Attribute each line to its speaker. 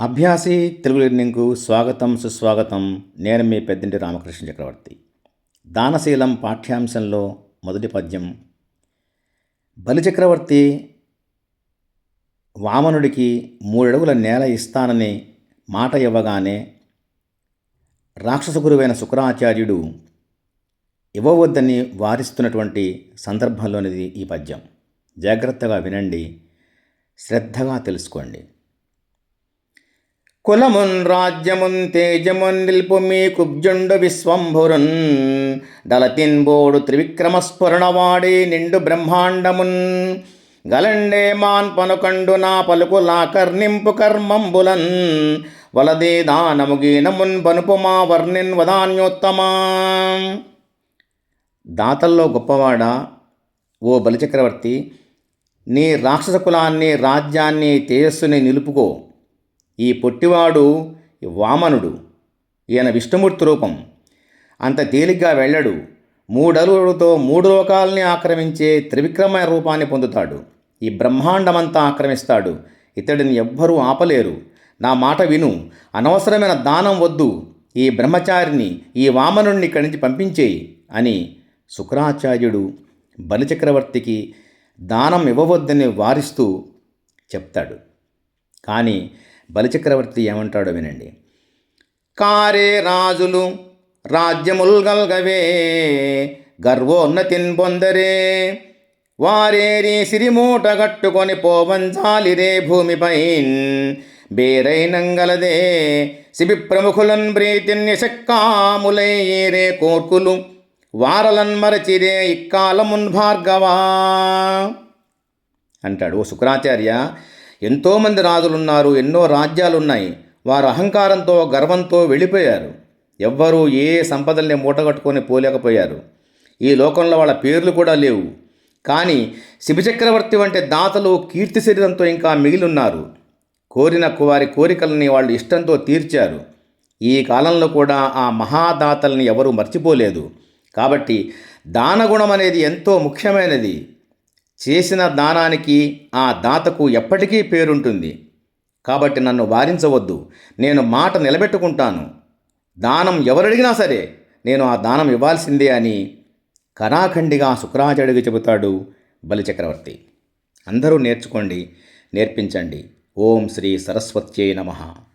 Speaker 1: అభ్యాసి తెలుగు లెర్నింగ్కు స్వాగతం సుస్వాగతం. నేను మీ పెద్దింటి రామకృష్ణ చక్రవర్తి. దానశీలం పాఠ్యాంశంలో మొదటి పద్యం. బలిచక్రవర్తి వామనుడికి మూడడుగుల నేల ఇస్తానని మాట ఇవ్వగానే రాక్షస గురువైన శుక్రాచార్యుడు ఇవ్వవద్దని వారిస్తున్నటువంటి సందర్భంలోనిది ఈ పద్యం. జాగ్రత్తగా వినండి శ్రద్ధగా తెలుసుకోండి. కులమున్ రాజ్యమున్ తేజమున్ నిల్పు మీ కుబ్జుండు విశ్వంభురున్. డలతిన్బోడు త్రివిక్రమస్ఫురణవాడే నిండు బ్రహ్మాండమున్. గలండే మాన్ పనుకండు నా పలుకులా కర్ణింపు కర్మంబులన్. వలదే దానముగీనమున్ పనుపు మా వర్ణిన్ వదాన్యోత్తమా. దాతల్లో గొప్పవాడా ఓ బలిచక్రవర్తి నీ రాక్షస కులాన్ని రాజ్యాన్ని తేజస్సుని నిలుపుకో. ఈ పొట్టివాడు వామనుడు. ఈయన విష్ణుమూర్తి రూపం. అంత తేలిగ్గా వెళ్ళడు. మూడలుతో మూడు లోకాలని ఆక్రమించే త్రివిక్రమ రూపాన్ని పొందుతాడు. ఈ బ్రహ్మాండమంతా ఆక్రమిస్తాడు. ఇతడిని ఎవ్వరూ ఆపలేరు. నా మాట విను. అనవసరమైన దానం వద్దు. ఈ బ్రహ్మచారిని ఈ వామనుణ్ణి ఇక్కడి నుంచి పంపించేయి అని శుక్రాచార్యుడు బలిచక్రవర్తికి దానం ఇవ్వవద్దని వారిస్తూ చెప్తాడు. కానీ బలిచక్రవర్తి ఏమంటాడో వినండి. కారే రాజులు రాజ్యముల్గల్గవే గర్వోన్నతిన్ పొందరే వారేరి సిరిమూట కట్టుకొని పోవంచాలిరే భూమిపై బేరైనంగలదే శిబి ప్రముఖులన్ ప్రీతిన్యశక్కాములయ్యేరే కోర్కులు వారలన్ మరచిరే ఇక్కాలమున్ భార్గవా. అంటాడు ఓ శుక్రాచార్య ఎంతోమంది రాజులున్నారు ఎన్నో రాజ్యాలున్నాయి. వారు అహంకారంతో గర్వంతో వెళ్ళిపోయారు. ఎవ్వరూ ఏ సంపదల్ని మూటగట్టుకొని పోలేకపోయారు. ఈ లోకంలో వాళ్ళ పేర్లు కూడా లేవు. కానీ శిబిచక్రవర్తి వంటి దాతలు కీర్తి శరీరంతో ఇంకా మిగిలిన్నారు కోరిన వారి కోరికలని వాళ్ళు ఇష్టంతో తీర్చారు. ఈ కాలంలో కూడా ఆ మహాదాతల్ని ఎవరూ మర్చిపోలేదు. కాబట్టి దానగుణం అనేది ఎంతో ముఖ్యమైనది. చేసిన దానానికి ఆ దాతకు ఎప్పటికీ పేరుంటుంది. కాబట్టి నన్ను వారించవద్దు. నేను మాట నిలబెట్టుకుంటాను. దానం ఎవరడిగినా సరే నేను ఆ దానం ఇవ్వాల్సిందే అని కరాఖండిగా శుక్రాచార్యుడికి చెబుతాడు బలిచక్రవర్తి అందరూ నేర్చుకోండి నేర్పించండి. ఓం శ్రీ సరస్వత్యై నమః.